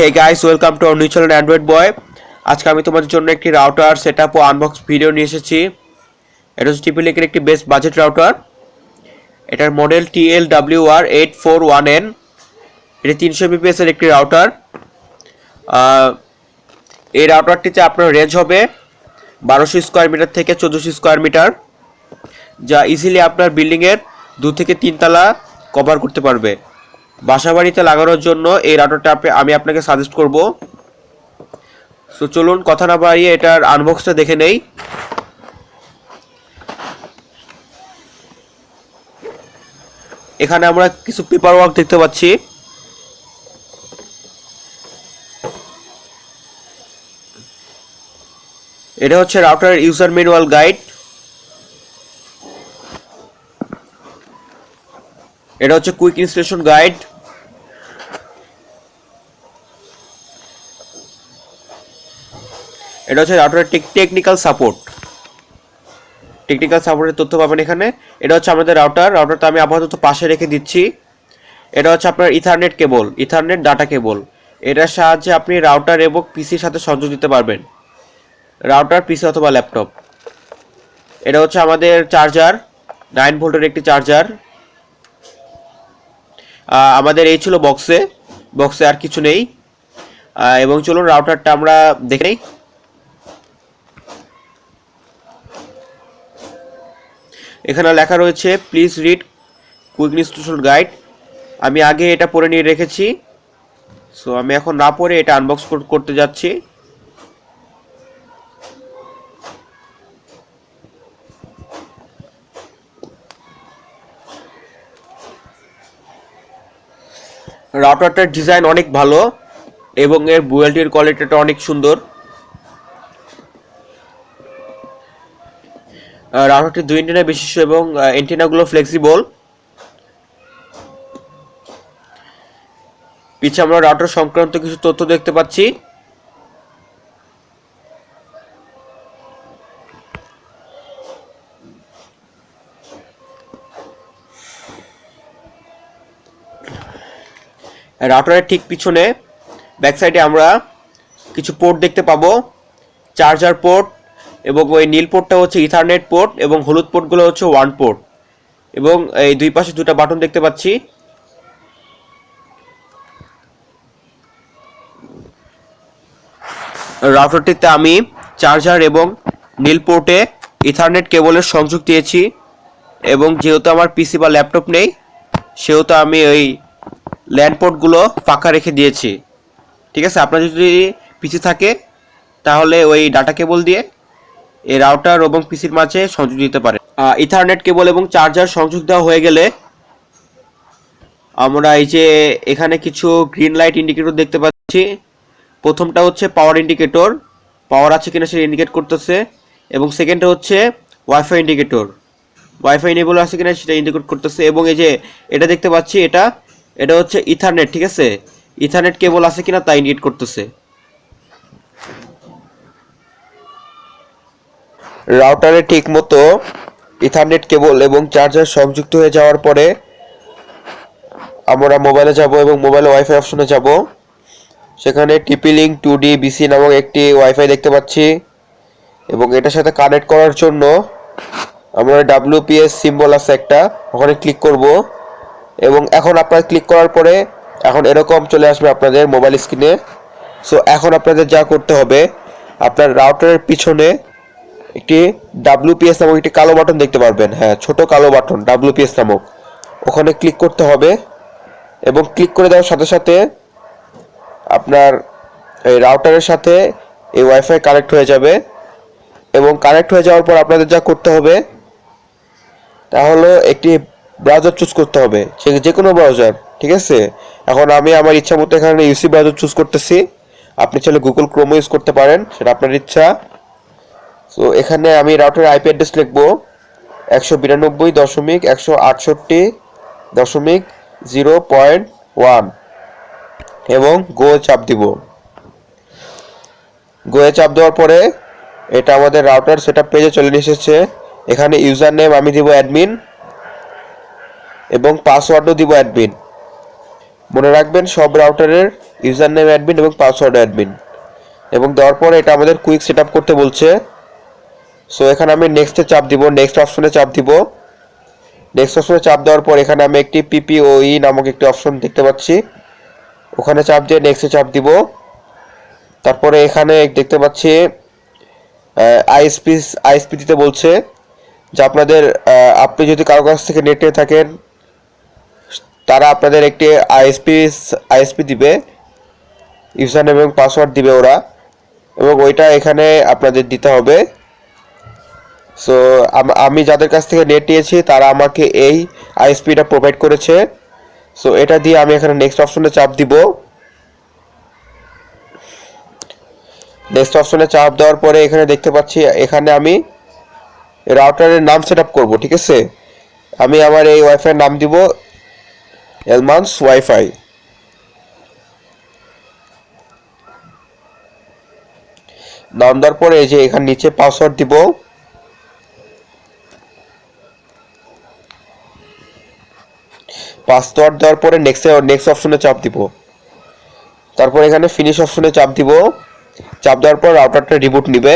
Hey guys welcome to new channel android boy আজকে আমি তোমাদের জন্য একটি রাউটার সেট আপ ও আনবক্স ভিডিও নিয়ে এসেছি। এটা হচ্ছে টিপিলিকের একটি বেস্ট বাজেট রাউটার এটার model TL W R eight four one N এটি তিনশো বিপিএস এর একটি রাউটার এই রাউটারটিতে আপনার রেঞ্জ হবে বারোশো স্কোয়ার মিটার থেকে চোদ্দোশো স্কোয়ার মিটার যা ইজিলি আপনার বিল্ডিংয়ের দু থেকে তিনতলা কভার করতে পারবে। বাসা বাড়িতে লাগানোর জন্য এই রাউটারটা আমি আপনাকে সাজেস্ট করব। তো চলুন, কথা না বাড়িয়ে এটার আনবক্সটা দেখে নেই। এখানে আমরা কিছু পেপার ওয়ার্ক দেখতে পাচ্ছি। এটা হচ্ছে রাউটার ইউজার ম্যানুয়াল গাইড এটা হচ্ছে কুইক ইনস্টলেশন গাইড এটা হচ্ছে রাউটারের টেকনিক্যাল সাপোর্ট টেকনিক্যাল সাপোর্টের তথ্য পাবেন এখানে। এটা হচ্ছে আমাদের রাউটার। রাউটারটা আমি আপাতত পাশে রেখে দিচ্ছি। এটা হচ্ছে আপনার ethernet cable ethernet data cable এটার সাহায্যে আপনি রাউটার এবং পিসির সাথে সংযোগ দিতে পারবেন। রাউটার পিসি অথবা ল্যাপটপ। এটা হচ্ছে আমাদের চার্জার নাইন ভোল্টের একটি চার্জার আমাদের এই ছিল বক্সে বক্সে আর কিছু নেই। এবং চলুন রাউটারটা আমরা দেখে নেই। এখানে লেখা রয়েছে please read quick installation guide আমি আগে এটা পড়ে নিয়ে রেখেছি। সো আমি এখন না পড়ে এটা আনবক্স করতে যাচ্ছি। রাউটারটার ডিজাইন অনেক ভালো এবং এর বুয়েলটির কোয়ালিটিটা অনেক সুন্দর। রাউটারটি দুই এন্টিনা বিশিষ্ট এবং এন্টিনাগুলো ফ্লেক্সিবল পিছে আমরা রাউটার সংক্রান্ত কিছু তথ্য দেখতে পাচ্ছি। রাউটারের ঠিক পিছনে ব্যাক সাইডে আমরা কিছু পোর্ট দেখতে পাবো। চার্জার পোর্ট এবং ওই নীল পোর্টটা হচ্ছে ইথারনেট পোর্ট এবং হলুদ পোর্টগুলো হচ্ছে ওয়ান পোর্ট। এবং এই দুই পাশে দুটো বাটন দেখতে পাচ্ছি। রাউটারটিতে আমি চার্জার এবং নীল পোর্টে ইথারনেট কেবলের সংযোগ দিয়েছি এবং যেহেতু আমার পিসি বা ল্যাপটপ নেই, সেহেতু আমি ওই ল্যান্ড পোর্টগুলো ফাঁকা রেখে দিয়েছি। ঠিক আছে? আপনার যদি পিসি থাকে, তাহলে ওই ডাটা কেবল দিয়ে এই রাউটার এবং পিসির মাঝে সংযোগ দিতে পারে। ইথারনেট কেবল এবং চার্জার সংযোগ দেওয়া হয়ে গেলে আমরা এই যে এখানে কিছু গ্রিন লাইট ইন্ডিকেটর দেখতে পাচ্ছি। প্রথমটা হচ্ছে পাওয়ার ইন্ডিকেটর পাওয়ার আছে কিনা সেটা ইন্ডিকেট করতেছে। এবং সেকেন্ডটা হচ্ছে ওয়াইফাই ইন্ডিকেটর ওয়াইফাই এনেবল আছে কিনা সেটা ইন্ডিকেট করতেছে। এবং এই যে এটা দেখতে পাচ্ছি এটা এটা হচ্ছে ইথারনেট ঠিক আছে? ইথারনেট কেবল আছে কিনা তা ইন্ডিকেট করতেছে। রাউটারে ঠিক মতো ইথারনেট কেবল এবং চার্জার সংযুক্ত হয়ে যাওয়ার পরে আমরা মোবাইলে যাব এবং মোবাইলে ওয়াইফাই অপশনে যাব। সেখানে TP link two D BC নামক একটি ওয়াইফাই দেখতে পাচ্ছি এবং এটার সাথে কানেক্ট করার জন্য আমরা ডাব্লিউপিএস সিম্বল আছে একটা, ওখানে ক্লিক করব এবং এখন আপনার ক্লিক করার পরে এখন এরকম চলে আসবে আপনাদের মোবাইল স্ক্রিনে সো এখন আপনাদের যা করতে হবে, আপনার রাউটারের পিছনে একটি ডাব্লিউপিএস নামক একটি কালো বাটন দেখতে পারবেন। হ্যাঁ ছোট কালো বাটন ডাব্লিউপিএস নামক। ওখানে ক্লিক করতে হবে এবং ক্লিক করে দেওয়ার সাথে সাথে আপনার এই রাউটারের সাথে এই ওয়াইফাই কানেক্ট হয়ে যাবে এবং কানেক্ট হয়ে যাওয়ার পর আপনাদের যা করতে হবে তা হলো একটি ব্রাউজার চুজ করতে হবে সে যে কোনো ব্রাউজার ঠিক আছে? এখন আমি আমার ইচ্ছা মতো এখানে ইউসি ব্রাউজার চুজ করতেছি। আপনি চাইলে গুগল ক্রোমও ইউজ করতে পারেন, সেটা আপনার ইচ্ছা। সো এখানে আমি রাউটার আইপি অ্যাড্রেস লিখব একশো বিরানব্বই দশমিক একশো আটষট্টি দশমিক জিরো পয়েন্ট ওয়ান এবং গো চাপ দিব। গোয়ে চাপ দেওয়ার পরে এটা আমাদের রাউটার সেটআপ পেজে চলে এসেছে। এখানে ইউজার নেম আমি দিব অ্যাডমিন এবং পাসওয়ার্ডও দিব অ্যাডমিন মনে রাখবেন সব রাউটারের ইউজার নেম অ্যাডমিন এবং পাসওয়ার্ড অ্যাডমিন এবং দেওয়ার পরে এটা আমাদের কুইক সেট করতে বলছে। সো এখানে আমি নেক্সটে চাপ দিব নেক্সট অপশনে চাপ দিব। নেক্সট অপশনে চাপ দেওয়ার পর এখানে আমি একটি পিপিওই নামক একটি অপশন দেখতে পাচ্ছি। ওখানে চাপ দিয়ে নেক্সটে চাপ দিব। তারপরে এখানে দেখতে পাচ্ছি আইএসপি আইএসপি দিতে বলছে যে আপনাদের আপনি যদি কারও কাছ থেকে নেটে থাকেন, তারা আপনাদের একটি আইএসপি আইএসপি দিবে ইউজার নেম এবং পাসওয়ার্ড দিবে ওরা। এবং ওইটা এখানে আপনাদের দিতে হবে। সো আমি যাদের কাছ থেকে নেট নিয়েছি, তারা আমাকে এই আইএসপিটা প্রোভাইড করেছে। সো এটা দিয়ে আমি এখানে নেক্সট অপশনে চাপ দিব। নেক্সট অপশনে চাপ দেওয়ার পরে এখানে দেখতে পাচ্ছি, এখানে আমি রাউটারের নাম সেট আপ করব, ঠিক আছে? আমি আমার এই ওয়াইফাইয়ের নাম দিব এলমান্স ওয়াইফাই নাম দেওয়ার পরে এই যে এখানে নিচে পাসওয়ার্ড দিব। পাসওয়ার্ড দেওয়ার পরে নেক্সট নেক্সট অপশনে চাপ দিব। তারপর এখানে ফিনিশ অপশনে চাপ দিব। চাপ দেওয়ার পর রাউটারটা রিবুট নিবে।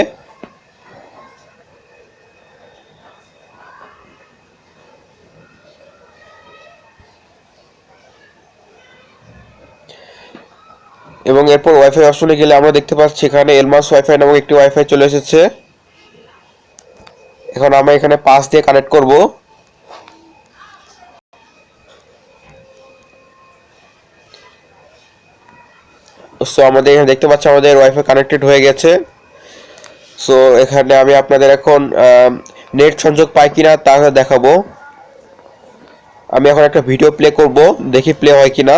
এবং এরপর ওয়াইফাই অপশনে গেলে আমরা দেখতে পাচ্ছি এখানে এলমাস ওয়াইফাই নামক একটি ওয়াইফাই চলে এসেছে। এখন আমরা এখানে পাস দিয়ে কানেক্ট করব। সো আমাদের এখানে দেখতে পাচ্ছি আমাদের ওয়াইফাই কানেক্টেড হয়ে গেছে। সো এখানে আমি আপনাদের এখন নেট সংযোগ পাই কিনা তা দেখাবো। আমি এখন একটা ভিডিও প্লে করব, দেখি প্লে হয় কিনা।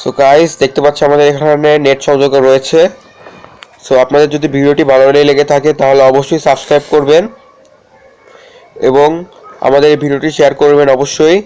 সো গাইস দেখতে পাচ্ছি আমাদের এখানে নেট সংযোগ রয়েছে। সো আপনাদের যদি ভিডিওটি ভালো লেগে থাকে, তাহলে অবশ্যই সাবস্ক্রাইব করবেন। এবং আমাদের এই ভিডিওটি শেয়ার করবেন অবশ্যই।